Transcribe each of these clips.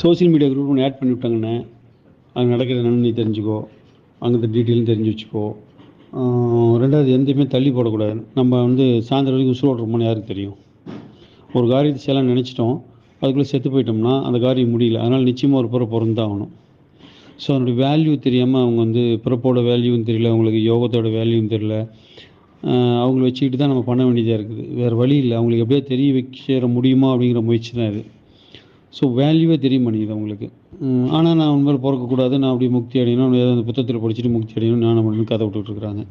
Social media group ஒன்று add பண்ணி விட்டாங்கண்ணே. அங்கே நடக்கிற என்னன்னு நீ தெரிஞ்சுக்கோ. அங்கே டீட்டெயிலும் தெரிஞ்சு வச்சுக்கோ. ரெண்டாவது எந்தையுமே தள்ளி போடக்கூடாது. நம்ம வந்து சாயந்தரம் வரைக்கும் உசுரோடு ஓட்டுறோம்னு யாருக்கு தெரியும்? ஒரு காரியத்தை செய்யலாம் நினச்சிட்டோம். அதுக்குள்ளே செத்து போயிட்டோம்னா அந்த காரியம் முடியல. அதனால் நிச்சயமாக ஒரு பிற பிறந்து தான் ஆகணும். ஸோ அதனுடைய வேல்யூ தெரியாமல் அவங்க வந்து பிறப்போட வேல்யூவும் தெரியல. அவங்களுக்கு யோகத்தோட வேல்யூவும் தெரியல. அவங்கள வச்சுக்கிட்டு தான் நம்ம பண்ண வேண்டியதாக இருக்குது. வேறு வழி இல்லை. அவங்களுக்கு எப்படியோ தெரிய வைக்க முடியுமா அப்படிங்கிற முயற்சி தான் இது. ஸோ வேல்யூவே தெரிய மாட்டேங்குது அவங்களுக்கு ஆனால் நான் உண்மையில் பிறக்கக்கூடாது. நான் அப்படி முக்தி அடையணும். ஏதாவது அந்த புத்தகத்தில் படிச்சுட்டு முக்தி அடையணும். ஞானம் பண்ணணும் கதை விட்டுட்டு இருக்கிறாங்க.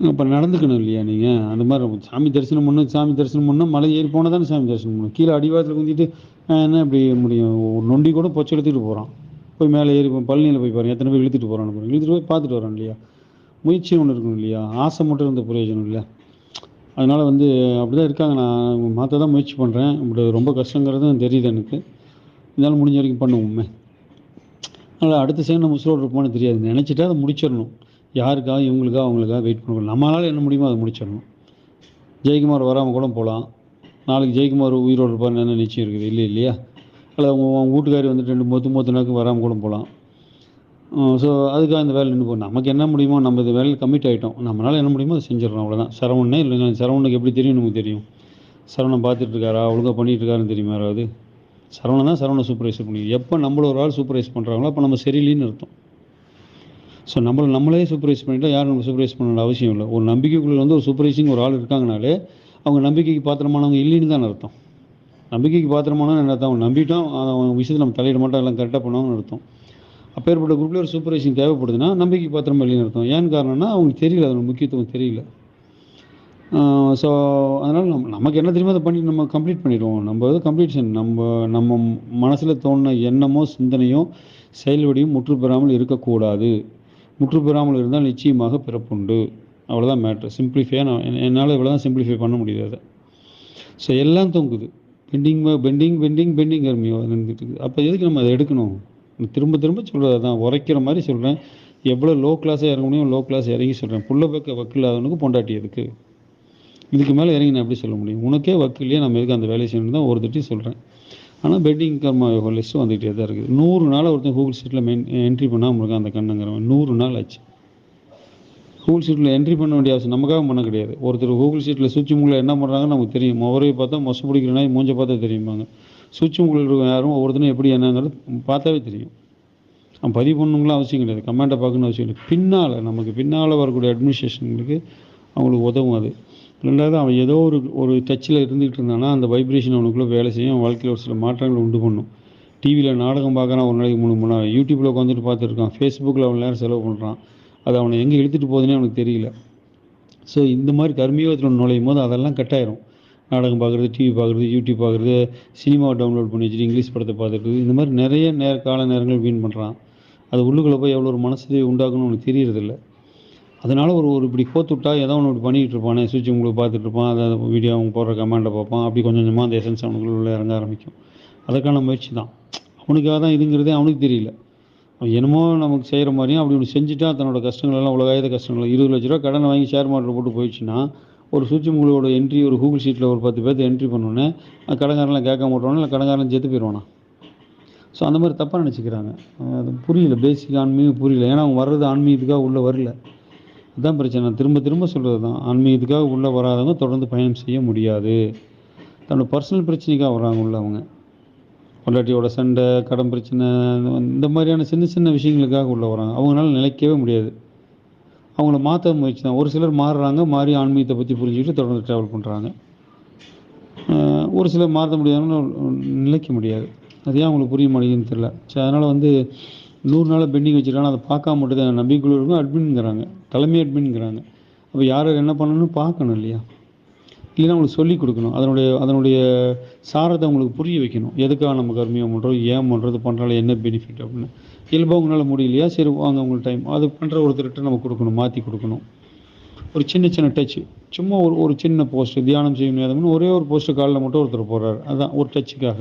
அப்போ நடந்துக்கணும் இல்லையா நீங்கள் அந்த மாதிரி சாமி தரிசனம் பண்ணணும் சாமி தரிசனம் பண்ணால் மலை ஏறி போனால் தானே சாமி தரிசனம் பண்ணணும் கீழே அடிவாரத்தில் குந்திட்டு என்ன இப்படி முடியும்? ஒரு நொண்டி கூட பொச்சை எடுத்துகிட்டு போகிறான் போய் மேலே ஏறி போ- பழனியில் போய் பாருங்கள் எத்தனை பேர் இழுத்துட்டு போகிறான்னு இழுத்துட்டு போய் பார்த்துட்டு வரான் இல்லையா? முயற்சி ஒன்று இருக்கணும் இல்லையா? ஆசை மட்டும் இருந்த பிரயோஜனம் இல்லை. அதனால் வந்து அப்படி தான் இருக்காங்க. நான் மாற்ற தான் முயற்சி பண்ணுறேன் இப்படி ரொம்ப கஷ்டங்கிறது தெரியுது எனக்கு. இருந்தாலும் முடிஞ்ச வரைக்கும் பண்ணுவோமே. அதனால் அடுத்த செகண்ட் நம்ம உசுரோடு இருப்போம்னு தெரியாது. நினச்சிட்டா அதை முடிச்சிடணும். யாருக்காக இவங்களுக்காக அவங்களுக்காக வெயிட் பண்ணக்கூடாது நம்மளால் என்ன முடியுமோ அதை முடிச்சிடணும். ஜெயக்குமார் வராமல் கூட போகலாம் நாளைக்கு ஜெயக்குமார் உயிரோடு இருப்பார்னு என்ன நிச்சயம் இருக்குது? இல்லை இல்லையா? அல்ல அவங்க வீட்டுக்காரி வந்துட்டு ரெண்டு மொத்து மொத்த நாக்கு வராமல் கூட போகலாம் ஸோ அதுக்காக இந்த வேலை நின்று போகும் நமக்கு என்ன முடியுமோ நம்ம இந்த வேலையில் கமிட் ஆகிட்டோம் நம்மளால் என்ன முடியுமோ அதை செஞ்சிடறோம் அவ்வளோதான் சரவணனே இல்லை சரவணுக்கு எப்படி தெரியும் நமக்கு தெரியும். சரவணன் பார்த்துட்டு இருக்காரா? ஒழுங்காக பண்ணிட்டு இருக்காருன்னு தெரியுமா யாராவது? சரவணன் தான் சரவணை சூப்பர்வைஸ் பண்ணி எப்போ நம்மள ஒரு ஆள் சூப்பர்வைஸ் பண்ணுறாங்களோ அப்போ நம்ம சரியில்லைன்னு அர்த்தம். ஸோ நம்மளை நம்மளே சூப்பர்வைஸ் பண்ணிட்டால் யாரும் நம்ம சூப்பர்வைஸ் பண்ண அவசியம் இல்லை. ஒரு நம்பிக்கைக்குள்ளே வந்து ஒரு சூப்பர்வைசிங் ஒரு ஆள் இருக்காங்கனாலே அவங்க நம்பிக்கைக்கு பாத்திரமானவங்க இல்லைன்னு தான் அர்த்தம். நம்பிக்கைக்கு பாத்திரமானவங்க என்ன அர்த்தம்? அவங்க நம்பிட்டோம் அவன் விஷயத்தில் நம்ம தலையிட மாட்டோம் எல்லாம் கரெக்டாக பண்ணுவாங்கன்னு அர்த்தம். அப்பேற்பட்ட குரூப்பில் ஒரு சூப்பர்வைசிங் தேவைப்படுதுன்னா நம்பிக்கை பாத்திரம் இல்லைன்னு அர்த்தம் ஏன் காரணம்னா அவங்களுக்கு தெரியல அதோட முக்கியத்துவம் தெரியல. ஸோ அதனால் நம்ம நமக்கு என்ன தெரியுமோ அதை பண்ணி நம்ம கம்ப்ளீட் பண்ணிடுவோம். நம்ம வந்து கம்ப்ளீஷன் நம்ம நம்ம மனசில் தோணுன எண்ணமோ சிந்தனையோ செயல்வடியும் முற்று பெறாமல் இருக்கக்கூடாது. முற்று பெறாமல் இருந்தால் நிச்சயமாக பிறப்புண்டு. அவ்வளோதான் மேட்ரு சிம்பிளிஃபையாக நான் என்னால் இவ்வளோ தான் சிம்பிளிஃபை பண்ண முடியாது அதை. ஸோ எல்லாம் தொங்குது. பெண்டிங் பெண்டிங் பெண்டிங் பெண்டிங் கர்மியோ இருந்துட்டு இருக்குது. அப்போ எதுக்கு நம்ம அதை எடுக்கணும்? திரும்ப திரும்ப சொல்கிறது தான் உரைக்கிற மாதிரி சொல்கிறேன் எவ்வளோ லோ கிளாஸாக இறங்க முடியும் லோ கிளாஸ் இறங்கி சொல்கிறேன் புள்ள பக்க வக்கில்லாதவனுக்கு பொண்டாட்டி எதுக்கு? இதுக்கு மேலே இறங்கி நான் எப்படி சொல்ல முடியும்? உனக்கே வக்கில்லையே நம்ம எதுக்கு அந்த வேலையை செய்யணும் தான் ஒரு தட்டி சொல்கிறேன் ஆனால் பெட்டிங் கர்மா யோகா லிஸ்ட்டு வந்துகிட்டே தான் இருக்குது. நூறு நாள் ஒருத்தன் கூகுள் சீட்டில் மெயின் என்ட்ரி பண்ணாமல் இருக்கான் அந்த கண்ணுங்கிறவன். நூறு நாள் ஆச்சு. கூகுள் ஷீட்டில் என்ட்ரி பண்ண வேண்டிய அவசியம் நமக்காக பண்ண கிடையாது. ஒருத்தர் கூகுள் ஷீட்டில் சுவிட்ச் மூலம் என்ன பண்ணுறாங்கன்னு நமக்கு தெரியும். முறையை பார்த்தா மொசை பிடிக்கிற நாய் மூஞ்ச பார்த்தா தெரியுமாங்க சுவிட்ச் மூங்கில் இருக்க யாரும் ஒவ்வொருத்தரும் எப்படி என்னங்கிறது பார்த்தாவே தெரியும். அவன் பதிவு பண்ணணுங்களாம் அவசியம் கிடையாது. கமெண்ட்டை பார்க்கணும் அவசியம் இல்லை. பின்னால் நமக்கு பின்னால் வரக்கூடிய அட்மினிஸ்ட்ரேஷனுக்கு அவங்களுக்கு உதவும் அது. ரெண்டாவது அவன் ஏதோ ஒரு ஒரு டச்சில் இருந்துகிட்டு இருந்தானா அந்த வைப்ரேஷன் அவனுக்குள்ளே வேலை செய்யும். அவன் வாழ்க்கையில் ஒரு சில மாற்றங்களை உண்டு பண்ணும். டிவியில் நாடகம் பார்க்குறான் ஒரு நாளைக்கு மூணு மணி நேரம். யூடியூப்பில் உட்காந்துட்டு பார்த்துருக்கான். ஃபேஸ்புக்கில் அவன் நேரம் செலவு பண்ணுறான் அது அவனை எங்கே இழுத்துட்டு போகுதுன்னே அவனுக்கு தெரியல. ஸோ இந்த மாதிரி கர்மயோகத்தில் நுழையும் போது அதெல்லாம் கட்டாயிரும். நாடகம் பார்க்குறது டிவி பார்க்குறது யூடியூப் பார்க்குறது சினிமாவை டவுன்லோட் பண்ணி வச்சுட்டு இங்கிலீஷ் படத்தை பார்த்துட்டு இந்த மாதிரி நிறைய நேர கால நேரங்கள் வீண் பண்ணுறான் அது உள்ளுக்குள்ளே போய் எவ்வளோ ஒரு மனசு உண்டாக்கணும்னு உனக்கு தெரியறதில்ல. அதனால் ஒரு ஒரு இப்படி கோத்து விட்டா ஏதோ ஒன்று இப்படி பண்ணிகிட்டு இருப்பானே சுவிட்ச் உங்களுக்கு பார்த்துட்டு இருப்பான் அதை வீடியோ அவங்க போடுற கமெண்டை பார்ப்பான் அப்படி கொஞ்சம் கொஞ்சமாக அந்த எசன்ஸ் அவனுக்குள்ள இறங்க ஆரம்பிக்கும். அதற்கான முயற்சி தான். அவனுக்காக தான் இதுங்கிறதே அவனுக்கு தெரியல. அவன் என்னமோ நமக்கு செய்கிற மாதிரியும் அப்படி ஒன்று செஞ்சுட்டா தன்னோட கஷ்டங்கள் எல்லாம் உலகாயுத கஷ்டங்கள் இருபது லட்ச ரூபா கடனை வாங்கி ஷேர் மார்க்கெட் போட்டு போயிடுச்சுன்னா ஒரு சூச்சி உங்களோட என்ட்ரி ஒரு கூகுள் ஷீட்டில் ஒரு பத்து பேர்த்து என்ட்ரி பண்ணோன்னே கடங்காரெலாம் கேட்க மாட்டோன்னா இல்லை கடங்காரன் செத்து போயிடுவானா ஸோ அந்த மாதிரி தப்பாக நினச்சிக்கிறாங்க. அது புரியல பேசிக் ஆன்மீகம் புரியல. ஏன்னா அவங்க வர்றது ஆன்மீகத்துக்காக உள்ளே வரல. அதுதான் பிரச்சனை. திரும்ப திரும்ப சொல்கிறது தான் ஆன்மீகத்துக்காக உள்ளே வராதவங்க தொடர்ந்து பயணம் செய்ய முடியாது. தன்னோட பர்சனல் பிரச்சனைக்காக வராங்க உள்ள அவங்க. பொண்டாட்டியோட சண்டை கடன் பிரச்சனை இந்த மாதிரியான சின்ன சின்ன விஷயங்களுக்காக உள்ளே வராங்க. அவங்களால நிலைக்கவே முடியாது. அவங்கள மாற்ற முயற்சி தான் ஒரு சிலர் மாறுறாங்க மாறி ஆன்மீகத்தை பற்றி புரிஞ்சுக்கிட்டு தொடர்ந்து ட்ராவல் பண்ணுறாங்க ஒரு சிலர் மாற்ற முடியாதுன்னு நிலைக்க முடியாது. அது ஏன் அவங்களுக்கு புரிய மாட்டேங்குதுன்னு தெரியல. ஸோ அதனால் வந்து நூறு நாள் பெண்டிங் வச்சுருக்காங்க அதை பார்க்காம மட்டும் தான் இருக்கும் அட்மின்ங்கிறாங்க தலைமை அட்மின்ங்கிறாங்க அப்போ யார் என்ன பண்ணணும்னு பார்க்கணும் இல்லையா? இல்லைன்னா அவங்களுக்கு சொல்லிக் கொடுக்கணும். அதனுடைய அதனுடைய சாரத்தை அவங்களுக்கு புரிய வைக்கணும். எதுக்காக நம்ம கர்மியம் பண்ணுறோம் ஏன் பண்ணுறது பண்ணுறால என்ன பெனிஃபிட் அப்படின்னு. இயல்பாக உங்களால் முடியலையா? சரி வாங்க உங்களுக்கு டைம் அது பண்ணுற ஒருத்தர்கிட்ட நம்ம கொடுக்கணும் மாற்றி கொடுக்கணும். ஒரு சின்ன சின்ன டச்சு சும்மா ஒரு ஒரு சின்ன போஸ்ட் தியானம் செய்ய முடியாதவங்க ஒரே ஒரு போஸ்ட்டு காலில் மட்டும் ஒருத்தர் போடுறாரு அதுதான் ஒரு டச்சுக்காக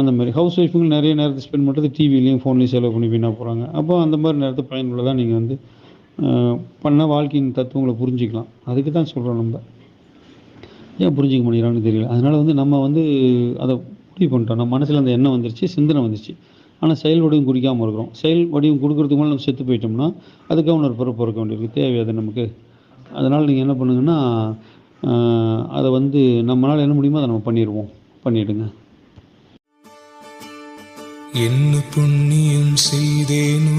அந்த மாதிரி. ஹவுஸ் ஒய்ஃபுங்க நிறைய நேரத்தை ஸ்பெண்ட் பண்ணுறது டிவிலையும் ஃபோன்லேயும் செலவு பண்ணி வீணாக போகிறாங்க அப்போ அந்த மாதிரி நேரத்தை பயனுள்ளதாக நீங்கள் வந்து பண்ண வாழ்க்கையின் தத்துவங்களை புரிஞ்சிக்கலாம். அதுக்கு தான் சொல்கிறோம் நம்ம. ஏன் புரிஞ்சிக்க முடியலான்னு தெரியல. அதனால் வந்து நம்ம வந்து அதை முடிவு பண்ணிட்டோம். நம்ம மனசில் அந்த எண்ணம் வந்துருச்சு சிந்தனை வந்துருச்சு. ஆனால் செயல் வடிவம் குடிக்காமல் இருக்கிறோம். செயல் வடிவம் கொடுக்கறதுக்கு மேலே நம்ம செத்து போயிட்டோம்னா அதுக்காக இன்னொரு பிறப்பு இருக்க வேண்டியிருக்கு. தேவை அது நமக்கு. அதனால் நீங்கள் என்ன பண்ணுங்கன்னா அதை வந்து நம்மளால் என்ன முடியுமோ அதை நம்ம பண்ணிடுவோம். பண்ணிவிடுங்க என்ன புண்ணியம் செய்தேனோ